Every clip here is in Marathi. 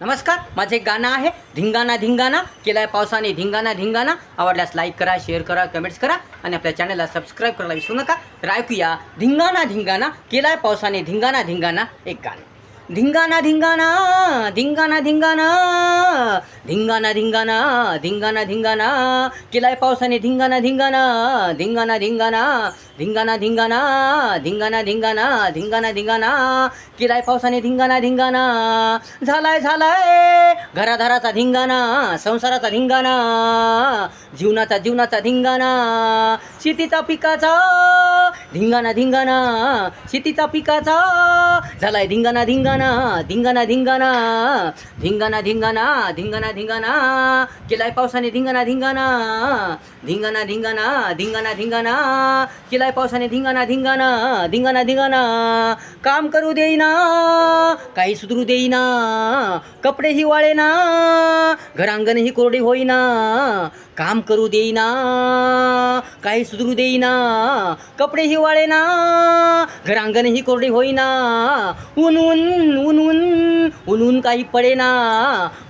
नमस्कार माझे एक गाणं आहे धिंगाणा धिंगाणा केलाय पावसाने धिंगाणा धिंगाणा. आवडल्यास लाईक करा शेअर करा कमेंट्स करा आणि आपल्या चॅनलला सबस्क्राईब करायला विसरू नका. तर ऐकूया धिंगाणा धिंगाणा केलाय पावसाने धिंगाणा धिंगाणा एक गाणं. धिंगाणा धिंगाणा धिंगाणा धिंगाणा धिंगाणा धिंगाणा धिंगाणा धिंगाणा केलाय पावसाने धिंगाणा धिंगाणा धिंगाणा धिंगाणा धिंगाणा धिंगाणा धिंगाणा धिंगाणा धिंगाणा धिंगाणा किराय पावसाने धिंगाणा धिंगाणा झालाय झालाय घराधाराचा धिंगाणा संसाराचा धिंगाणा जीवनाचा जीवनाचा धिंगाणा शेतीचा पिकाचा धिंगाणा धिंगाणा शेतीचा पिकाचा झालाय धिंगाणा धिंगाणा धिंगाणा धिंगाणा धिंगाणा धिंगाणा धिंगाणा धिंगाणा केलाय पावसाने धिंगाणा धिंगाणा धिंगाणा धिंगाणा धिंगाणा धिंगाणा केलाय पावसाने धिंगाणा धिंगाणा धिंगाणा धिंगाणा काम करू देईना काही सुधरू देईना. कपडे हिवाळे ना घरांगण ही कोरडी होईना. काम करू देईना काही सुधरू देईना. कपडे हिवाळे ना घरांगण ही कोरडी होईना. ऊन ऊन ऊन ऊन ऊन ऊन काही पडेना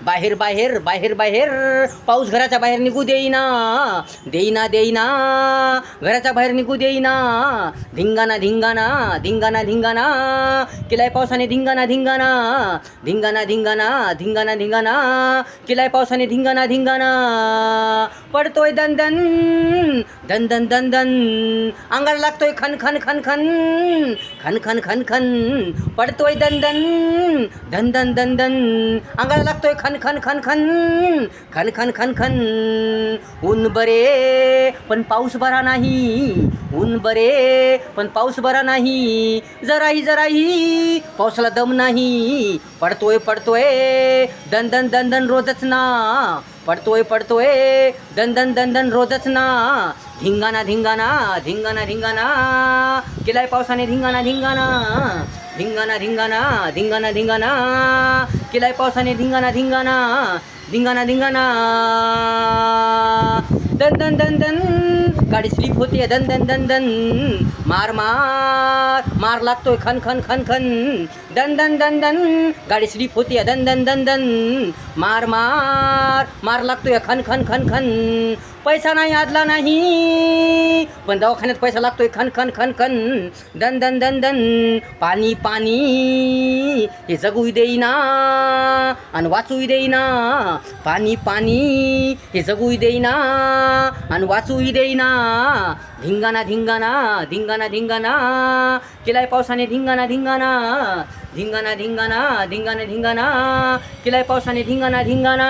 बाहेर बाहेर बाहेर बाहेर. पाऊस घराच्या बाहेर निघू देईना. देईना देईना. घराच्या बाहेर निघू देईना. धिंगाणा धिंगाणा धिंगाणा धिंगाणा. केलाय पावसाने धिंगाणा धिंगाणा. धिंगाणा धिंगाणा धिंगाणा धिंगाणा. केलाय पावसाने धिंगाणा धिंगाणा. पडतोय दन दन. दन दन दन दन. अंगाला लागतोय खन खन खन खन. खन खन खन खन. पडतोय दन दन. धन धन धन धन. अंगाला लागतोय खन खन खन खन. खन खन खन खन. ऊन बरे पण पाऊस बरा नाही. ऊन बरे पण पाऊस बरा नाही. जराही जराही पावसाला दम नाही. पडतोय पडतोय. दन दन दन दन रोजच ना. पडतोय पडतोय. दन दन दन दन रोजच ना. धिंगाणा धिंगाणा धिंगाणा धिंगाणा. केलाय पावसाने धिंगाणा धिंगाणा. धिंगाणा धिंगाणा धिंगाणा धिंगाणा. केलाय पावसाने धिंगाणा धिंगाणा. धिंगाणा धिंगाणा. दन दन दन दन. गाडी स्लिप होते दन दन दन दन. मार मार. मार लागतोय. खन खन खन खन. दन दन दन दन. गाडी स्लिप होते दन दन दन दन. मार मार. मार लागतोय. खन खन खन खन. पैसा नाही आदला नाही. पण दवाखान्यात पैसा लागतोय. खन खन खन खन. दन दन दन दन. पाणी पाणी. हे जगू देईना आणि वाचू देईना. पाणी पाणी. हे जगू देईना आणि वाचू देईना. धिंगाणा धिंगाणा धिंगाणा धिंगाणा. केलाय पावसाने धिंगाणा धिंगाणा. धिंगाणा धिंगाणा धिंगाणा धिंगाणा. केलाय पावसाने धिंगाणा धिंगाणा.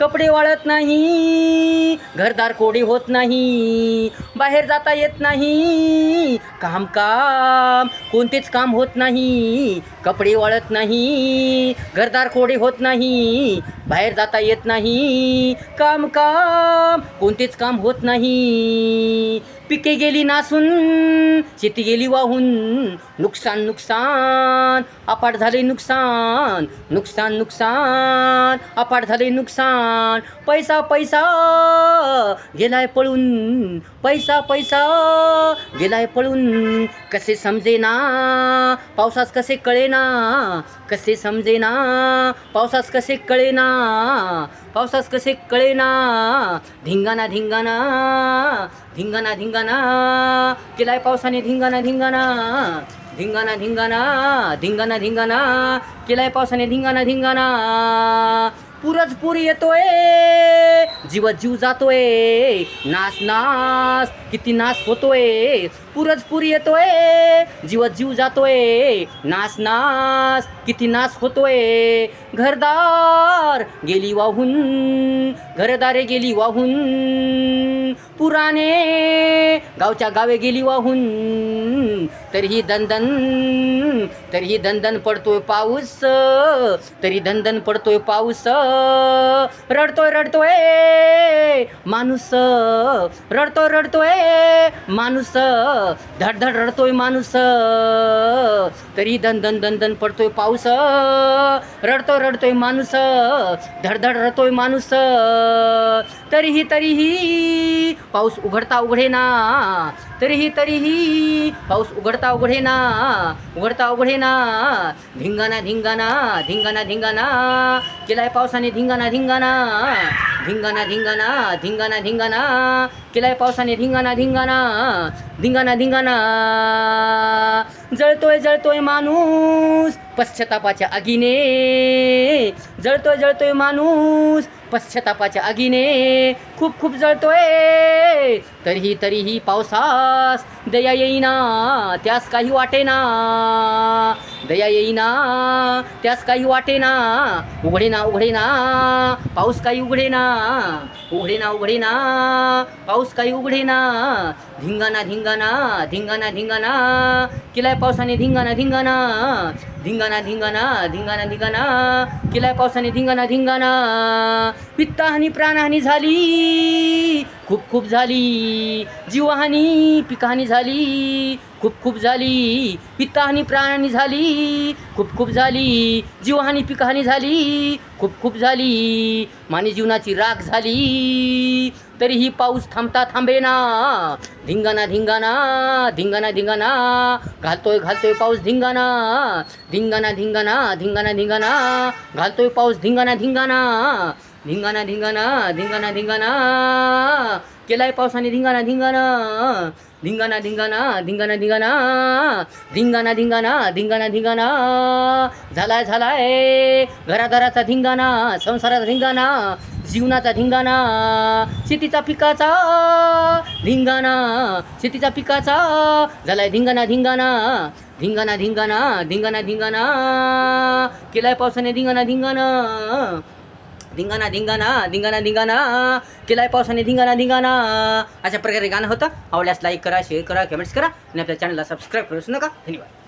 कपडे वाळत नाही घरदार कोडी होत नाही बाहेर जाता येत नाही. काम काम कोणतेच काम होत नाही कपडे वाळत नाही घरदार कोडे होत नाही बाहेर जाता येत नाही. काम काम कोणतेच काम होत नाही. पिके गेली नासून शेती गेली वाहून. नुकसान नुकसान अपाट झाले नुकसान. नुकसान नुकसान अपाट झाले नुकसान. पैसा पैसा गेलाय पळून. पैसा पैसा गेलाय पळून. कसे समजेना? पावसास कसे कळेना? कसे समजेना? पावसास कसे कळेना? पावसास कसे कळेना? धिंगाणा धिंगाणा धिंगाणा धिंगाणा. केलाय पावसाने धिंगाणा धिंगाणा. धिंगाणा धिंगाणा धिंगाणा धिंगाणा. केलाय पावसाने धिंगाणा धिंगाणा. पुरच पूर येतोय. जीव जीव जातोय. नास नास किती नास होतोय. पुरच पूर येतोय. जीव जीव जातोय. नास नास किती नास होतोय. घरदार गेली वाहून घरदारे गेली वाहून. पुराने गावच्या गावे गेली वाहून. तरीही दंदन तरीही दंदन पडतोय पाऊस. तरी दंदन पडतोय पाऊस. રડતો રડતો એ. माणूस रडतो रडतोय. माणूस धडधड रडतोय माणूस. तरी दन दन दन दन पडतोय पाऊस. रडतो रडतोय माणूस. धडधड रडतोय माणूस. तरीही तरीही पाऊस उघडता उघडेना. तरीही तरीही पाऊस उघडता उघडेना. उघडता उघडेना. धिंगाणा धिंगाणा धिंगाणा धिंगाणा. केलाय पावसाने धिंगाणा. धिंगाणा धिंगाणा धिंगाणा. धिंगाणा धिंगाणा. केलाय पावसाने धिंगाणा धिंगाणा. धिंगाणा धिंगाणा. जळतोय जळतोय माणूस पश्चातापाच्या आगीने. जळतोय जळतोय माणूस पश्चातापाच्या आगीने. खूप खूप जळतोय. तरीही तरीही पावसास दया येईना त्यास काही वाटेना. दया येईना त्यास काही वाटेना उघडेना उघडेना पाऊस काही उघडेना उघडेना उघडेना पाऊस काही उघडेना धिंगाणा धिंगाणा धिंगाणा धिंगाणा किलाय पावसाने धिंगाणा धिंगाणा धिंगाणा धिंगाणा धिंगाणा धिंगाणा किलाय पावसाने धिंगाणा धिंगाणा पित्तहानी प्राणहानी झाली खूप खूप झाली. जीवहानी पिकहानी झाली. खूप खूप झाली. पित्तहानी प्राणहानी झाली. खूप खूप झाली. जीवहानी पिकहानी झाली. खूप खूप झाली. माने जीवनाची राख झाली. तरीही पाऊस थांबता थांबेना. धिंगाणा धिंगाणा धिंगाणा धिंगाणा. घालतोय घालतोय पाऊस धिंगाणा. धिंगाणा धिंगाणा धिंगाणा धिंगाणा. घालतोय पाऊस धिंगाणा धिंगाणा. धिंगाणा धिंगाणा धिंगाणा धिंगाणा. केलाय पावसाने धिंगाणा धिंगाणा. धिंगाणा धिंगाणा धिंगाणा धिंगाणा. धिंगाणा धिंगाणा धिंगाणा धिंगाणा. झालाय झालाय. घराघराचा धिंगाणा संसाराचा धिंगाणा जीवनाचा धिंगाणा शेतीचा पिकाचा धिंगाणा शेतीचा पिकाचा. झालाय धिंगाणा धिंगाणा. धिंगाणा धिंगाणा धिंगाणा धिंगाणा. केलाय पावसाने धिंगाणा धिंगाणा. धिंगाणा धिंगाणा धिंगाणा धिंगाणा. केलाय पावसाने धिंगाणा धिंगाणा. अशा प्रकारे गाणं होतं. आवडल्यास लाईक करा शेअर करा कमेंट्स करा. आणि आपल्या चॅनलला सबस्क्राईब करू नका. धन्यवाद.